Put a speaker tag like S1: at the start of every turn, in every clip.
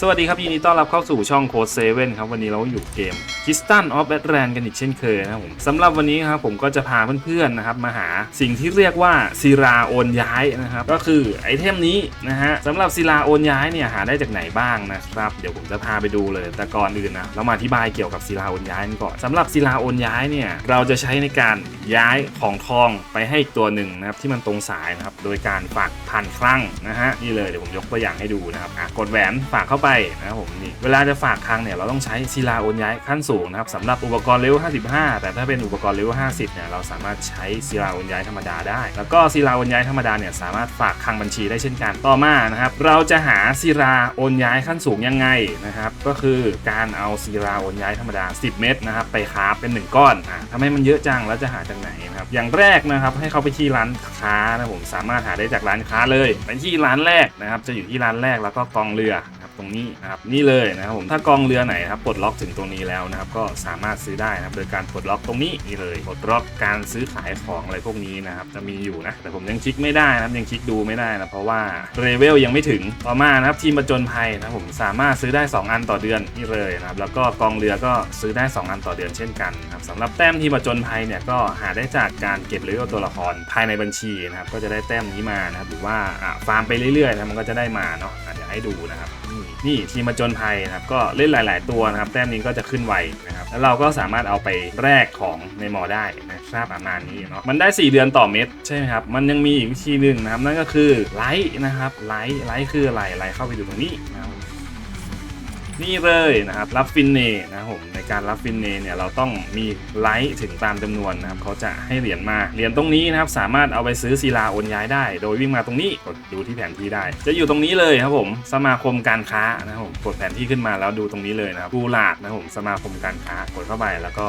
S1: สวัสดีครับ ยินดีต้อนรับเข้าสู่ช่องโค้ดเซเว่นครับ วันนี้เราอยู่เกม k i s t a n of a t l a n กันอีกเช่นเคยนะครับผมสำหรับวันนี้ครับผมก็จะพาเพื่อนๆนะครับมาหาสิ่งที่เรียกว่าศิลาโอนย้ายนะครับ ก็คือไอเทมนี้นะฮะสำหรับศิลาโอนย้ายเนี่ยหาได้จากไหนบ้างนะครับ เดี๋ยวผมจะพาไปดูเลย แต่ก่อนอื่นนะเรามาอธิบายเกี่ยวกับศิลาโอนย้ายกันก่อนสำหรับศิลาโอนย้ายเนี่ยเราจะใช้ในการย้ายของทองไปให้อีกตัวหนึ่งนะครับที่มันตรงสายนะครับโดยการฝากผ่านคลั่งนะฮะนี่เลยเดี๋ยวผมยกตัวอย่างให้ดูนะครับกดแหวนฝากเข้าไปนะครับผมนี่เวลาจะฝากคลังเนี่ยเราต้องใช้ศิลาโอนย้ายขั้นสูงนะครับสำหรับอุปกรณ์เลเวล55 แต่ถ้าเป็นอุปกรณ์เลเวล50เนี่ยเราสามารถใช้ศิลาโอนย้ายธรรมดาได้ แล้วก็ศิลาโอนย้ายธรรมดาเนี่ยสามารถฝากคลังบัญชีได้เช่นกันต่อมานะครับเราจะหาศิลาโอนย้ายขั้นสูงยังไงนะครับก็คือการเอาศิลาโอนย้ายธรรมดา 10 เม็ดนะครับไปคราฟเป็น 1 ก้อนอะทำไมมันเยอะจังแล้วจะหาจากไหนนะครับอย่างแรกนะครับให้เขาไปที่ร้านค้านะผมสามารถหาได้จากร้านค้าเลยไปที่ร้านแรกนะครับจะอยู่ที่ร้านแรกแล้วก็กองเรือ ตรงนี้นะครับนี่เลยนะครับผมถ้ากองเรือไหนครับปลดล็อกถึงตรงนี้แล้วนะครับก็สามารถซื้อได้นะครับโดยการปลดล็อกตรงนี้นี่เลยปลดล็อกการซื้อขายของอะไรพวกนี้นะครับจะมีอยู่นะแต่ผมยังคลิกไม่ได้นะครับยังคลิกดูไม่ได้นะเพราะว่าเลเวลยังไม่ถึงต่อมานะครับทีมประจนภัยนะครับผมสามารถซื้อได้ 2 อันต่อเดือนนี่เลยนะครับแล้วก็กองเรือก็ซื้อได้ 2 อันต่อเดือนเช่นกันนะครับสำหรับแต้มทีมประจนภัยเนี่ยก็หาได้จากการเก็บเลเวลตัวละครภายในบัญชีนะครับก็จะได้แต้มนี้มานะครับหรือว่าฟาร์มไปเรื่อยๆนะมันก็จะได้มาเนาะอะเดี๋ยวให้ดูนะครับ นี่ทีมมาจนภัยนะครับก็เล่นหลาย ๆ ตัวนะครับแต้มนี้ก็จะขึ้นไวนะครับแล้วเราก็สามารถเอาไปแรกของในมอได้นะครับประมาณนี้เนาะมันได้ 4 เดือนต่อเม็ดใช่ไหมครับมันยังมีอีกวิธีหนึ่งนะครับนั่นก็คือไลท์นะครับไลท์ไลท์คืออะไรไลท์เข้าไปดูตรงนี้นะครับ นี่เลยนะครับรับฟินเน่นะครับผมในการรับฟินเน่เนี่ยเราต้องมีไลท์ถึงตามจำนวนนะครับเขาจะให้เหรียญมาเหรียญตรงนี้นะครับสามารถเอาไปซื้อศิลาโอนย้ายได้ โดยวิ่งมาตรงนี้กดดูที่แผนที่ได้ จะอยู่ตรงนี้เลยครับผมสมาคมการค้านะครับผมกดแผนที่ขึ้นมาแล้วดูตรงนี้เลยนะครับกูลาดนะครับผมสมาคมการค้ากดเข้าไปแล้วก็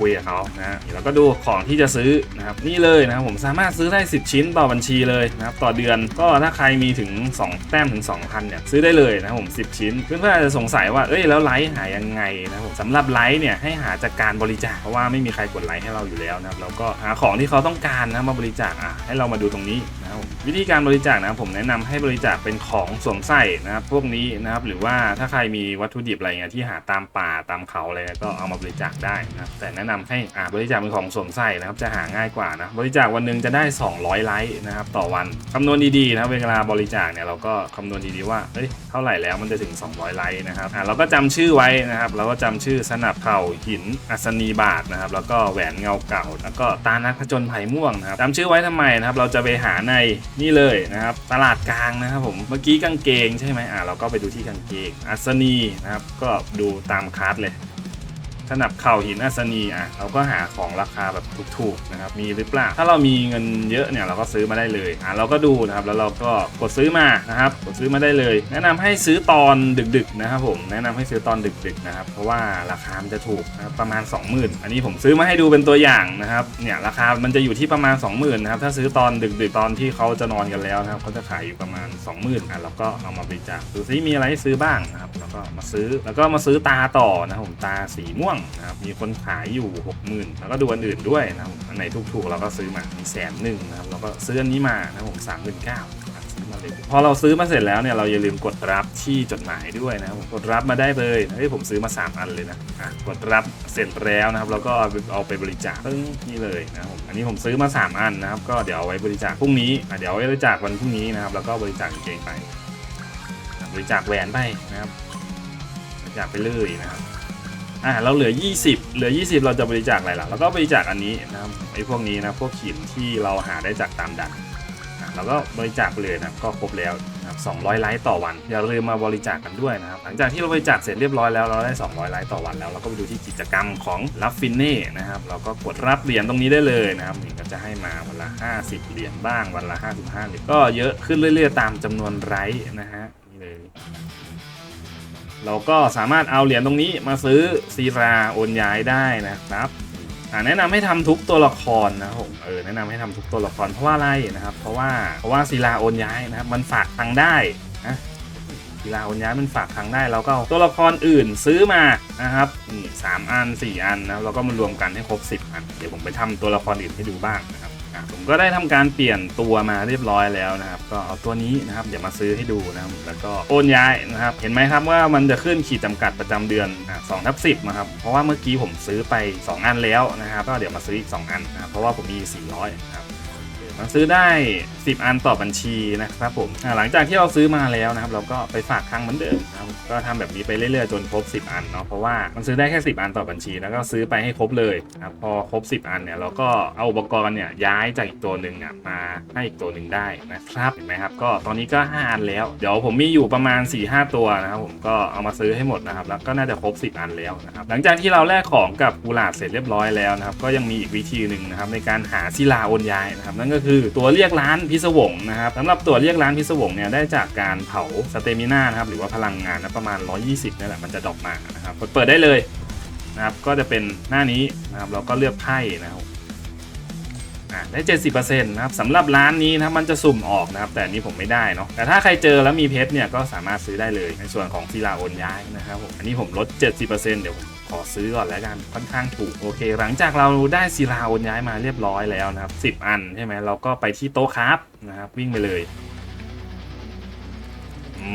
S1: คุยกับเขานะฮะแล้วก็ดูของที่จะซื้อนะครับนี่เลยนะครับผมสามารถซื้อได้ 10 ชิ้นต่อบัญชีเลยนะครับต่อเดือนก็ถ้าใครมีถึง 2 แต้มถึง 2,000เนี่ยซื้อได้เลยนะครับผม10 ชิ้น เพื่อนๆอาจจะสงสัยว่าเอ้ยแล้วไลค์หายังไงนะครับผมสำหรับไลค์เนี่ยให้หาจากการบริจาคเพราะว่าไม่มีใครกดไลค์ให้เราอยู่แล้วนะครับเราก็หาของที่เขาต้องการนะมาบริจาคอะให้เรามาดูตรงนี้ วิธีการบริจาคนะผมแนะนำให้บริจาคเป็นของสวมใส่นะครับพวกนี้นะครับหรือว่าถ้าใครมีวัตถุดิบอะไรเงี้ยที่หาตามป่าตามเขาอะไรก็เอามาบริจาคได้นะครับแต่แนะนำให้อ่าบริจาคเป็นของสวมใส่นะครับจะหาง่ายกว่านะบริจาควันหนึ่งจะได้ 200 ไลค์นะครับต่อวันคำนวณดีๆนะเวลาบริจาคเนี่ยเราก็คำนวณดีๆว่าเอ้ยเท่าไหร่แล้วมันจะถึง 200 ไลค์นะครับอ่าเราก็จำชื่อไว้นะครับเราก็จำชื่อสนับเข่าหินอัศนีบาทนะครับแล้วก็แหวนเงาเก่า แล้วก็ตานักผจญภัยม่วงนะครับจำชื่อไว้ทำไมนะครับเราจะไปหาในนี่เลยนะครับตลาดกลางนะครับผมเมื่อกี้กางเกงใช่ไหมอ่าเราก็ไปดูที่กางเกงอัศนีนะครับก็ดูตามคาร์ดเลย สนับเข่าหินอัศนีอะเราก็หาของราคาแบบถูกๆนะครับมีหรือเปล่าถ้าเรามีเงินเยอะเนี่ยเราก็ซื้อมาได้เลยอะเราก็ดูนะครับแล้วเราก็กดซื้อมานะครับกดซื้อมาได้เลย แนะนำให้ซื้อตอนดึกๆนะครับผมแนะนำให้ซื้อตอนดึกๆนะครับเพราะว่าราคามันจะถูกนะครับประมาณ 20,000 อันนี้ผมซื้อมาให้ดูเป็นตัวอย่างนะครับเนี่ยราคามันจะอยู่ที่ประมาณ 20,000นะครับถ้าซื้อตอนดึกๆตอนที่เขาจะนอนกันแล้วนะครับเขาจะขายอยู่ประมาณ 20,000อะเราก็เอามาบริจาคดูซิมีอะไรให้ซื้อบ้างนะครับแล้วก็มาซื้อแล้วก็มาซื้อตาต่อนะครับผมตาสีม่วงนะครับมีคนขายอยู่ 60,000 แล้วก็ดูอันอื่นด้วยนะครับอันไหนถูกๆเราก็ซื้อมามีแสนหนึ่งนะครับเราก็ซื้ออันนี้มานะผมสามหมื่นเก้าซื้อมาเลยพอเราซื้อมาเสร็จแล้วเนี่ยเราอย่าลืมกดรับที่จดหมายด้วยนะครับผมกดรับมาได้เลยเฮ้ยผมซื้อมา 3 อันเลยนะอะกดรับเสร็จแล้วนะครับเราก็เอาไปบริจาคตึ้งนี่เลยนะครับผมอันนี้ผมซื้อมา 3 อันนะครับก็เดี๋ยวเอาไว้บริจาคพรุ่งนี้อะเดี๋ยวไว้บริจาควันพรุ่งนี้นะครับแล้วก็บริจาคเกงไป บริจาคแหวนไปนะครับบริจาคไปเลยนะครับ อ่าเราเหลือ 20 เหลือ 20 เราจะบริจาคอะไรล่ะแล้วก็บริจาคอันนี้นะครับไอ้พวกนี้นะพวกขีดที่เราหาได้จากตามดันอะเราก็บริจาคไปเลยนะก็ครบแล้วนะครับ200 ไลค์ต่อวัน อย่าลืมมาบริจาคกันด้วยนะครับ หลังจากที่เราบริจาคเสร็จเรียบร้อยแล้วเราได้ 200 ไลค์ต่อวันแล้วเราก็ไปดูที่กิจกรรมของรับฟินเน่นะครับเราก็กดรับเหรียญตรงนี้ได้เลยนะครับนี่ก็จะให้มาวันละ 50 เหรียญบ้างวันละ 55เหรียญก็เยอะขึ้นเรื่อย ๆ ตามจำนวนไลค์นะฮะนี่เลย เราก็สามารถเอาเหรียญตรงนี้มาซื้อซีราโอนย้ายได้นะครับอ่าแนะนำให้ทำทุกตัวละครนะครับผมเออแนะนำให้ทำทุกตัวละครเพราะว่าอะไรนะครับ เพราะว่าเพราะว่าซีราโอนย้ายนะครับ มันฝากตังได้นะซีราโอนย้ายมันฝากตังได้เราก็ตัวละครอื่นซื้อมานะครับนี่สามอันสี่อันนะเราก็มารวมกันให้ครบ 10 อัน เดี๋ยวผมไปทำตัวละครอื่นให้ดูบ้างนะครับ ผมก็ได้ทำการเปลี่ยนตัวมาเรียบร้อยแล้วนะครับ ก็เอาตัวนี้นะครับเดี๋ยวมาซื้อให้ดูนะครับแล้วก็โอนย้ายนะครับ เห็นไหมครับว่ามันจะขึ้นขีดจำกัดประจำเดือนสองทับสิบนะครับเพราะว่าเมื่อกี้ผมซื้อไป 2 อันแล้วนะครับ ก็เดี๋ยวมาซื้ออีก 2 อันนะครับเพราะว่าผมมี 400นะครับ มันซื้อได้ 10 อันต่อบัญชีนะครับผมหลังจากที่เราซื้อมาแล้วนะครับ เราก็ไปฝากครั้งเหมือนเดิมนะครับก็ทำแบบนี้ไปเรื่อยๆจนครบ 10 อันเนาะเพราะว่ามันซื้อได้แค่ 10 อันต่อบัญชี แล้วก็ซื้อไปให้ครบเลยนะครับพอครบ 10 อันเนี่ยเราก็เอาอุปกรณ์เนี่ยย้ายจากอีกตัวหนึ่งเนี่ยมาให้อีกตัวหนึ่งได้นะครับเห็นไหมครับก็ตอนนี้ก็ 5 อันแล้ว เดี๋ยวผมมีอยู่ประมาณ 4-5 ตัวนะครับผมก็เอามาซื้อให้หมดนะครับแล้วก็น่าจะครบ 10 อันแล้วนะครับหลังจากที่เราแลกของกับกุหลาบเสร็จเรียบร้อยแล้วนะครับก็ยังมีอีกวิธีหนึ่งนะครับในการหาศิลาโอนย้ายนะครับนั่นก็คือตัวเรียกร้านพิศวงนะครับสำหรับตัวเรียกร้านพิศวงเนี่ยได้จากการเผาสเตมินานะครับหรือว่าพลังงานนะประมาณ 120นี่แหละมันจะดรอปมานะครับเปิดได้เลยนะครับก็จะเป็นหน้านี้นะครับเราก็เลือกไพ่นะครับอะได้ 70%นะครับสำหรับร้านนี้นะมันจะสุ่มออกนะครับ แต่นนี้ผมไม่ได้เนาะแต่ถ้าใครเจอแล้วมีเพชรเนี่ยก็สามารถซื้อได้เลยในส่วนของศิลาโอนย้ายนะครับผมอันนี้ผมลด 70%เดี๋ยวผม ขอซื้อก่อนแล้วกันค่อนข้างถูกโอเค หลังจากเราได้ศิลาโอนย้ายมาเรียบร้อยแล้วนะครับ10 อันใช่ไหมเราก็ไปที่โต๊ะครับนะครับวิ่งไปเลย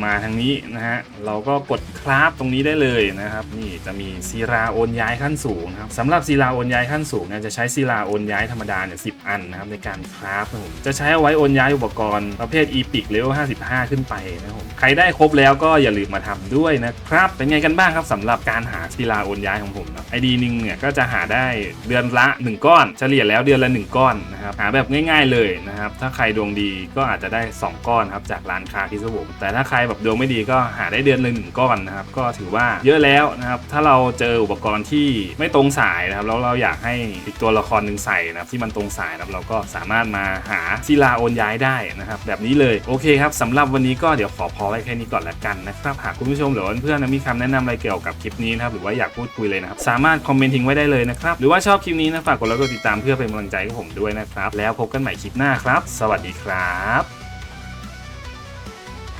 S1: มาทางนี้นะฮะเราก็กดคราฟตรงนี้ได้เลยนะครับนี่จะมีศิลาโอนย้ายขั้นสูงครับสำหรับศิลาโอนย้ายขั้นสูงเนี่ยจะใช้ศิลาโอนย้ายธรรมดาเนี่ยสิอันนะครับในการคราฟนะครับผมจะใช้เอาไว้โอนย้ายอุปกรณ์ประเภท e p i c เลเวล55 ขึ้นไปนะครับใครได้ครบแล้วก็อย่าลืมมาทำด้วยนะครับเป็นไงกันบ้างครับสำหรับการหาศิลาโอนย้ายของผมนะไอดีหนึ่งเนี่ยก็จะหาได้เดือนละ 1 ก้อน เฉลี่ยแล้วเดือนละ 1 ก้อนนะครับหาแบบง่าย ๆเลยนะครับถ้าใครดวงดีก็อาจจะได้ 2 ก้อนครับจากร้านค้าพิศวงแต่ถ้าใครแบบดวงไม่ดีก็หาได้เดือนละหนึ่งก้อนนะครับก็ถือว่าเยอะแล้วนะครับถ้าเราเจออุปกรณ์ที่ไม่ตรงสายนะครับแล้วเราอยากให้อีกตัวละครหนึ่งใส่นะครับที่มันตรงสายนะครับเราก็สามารถมาหาศิลาโอนย้ายได้นะครับแบบนี้เลยโอเคครับสำหรับวันนี้ก็เดี๋ยวขอพอไว้แค่นี้ก่อนละกันนะครับหากคุณผู้ชมหรือเพื่อนๆมีคำแนะนำอะไรเกี่ยวกับคลิปนี้นะครับหรือว่าอยากพูดคุยเลยนะครับสามารถคอมเมนต์ทิ้งไว้ได้เลยนะครับหรือว่าชอบคลิปนี้นะฝากกดไลค์กดติดตามเพื่อเป็นกำลังใจให้ผมด้วยนะครับแล้วพบกันใหม่คลิปหน้าครับ สวัสดีครับ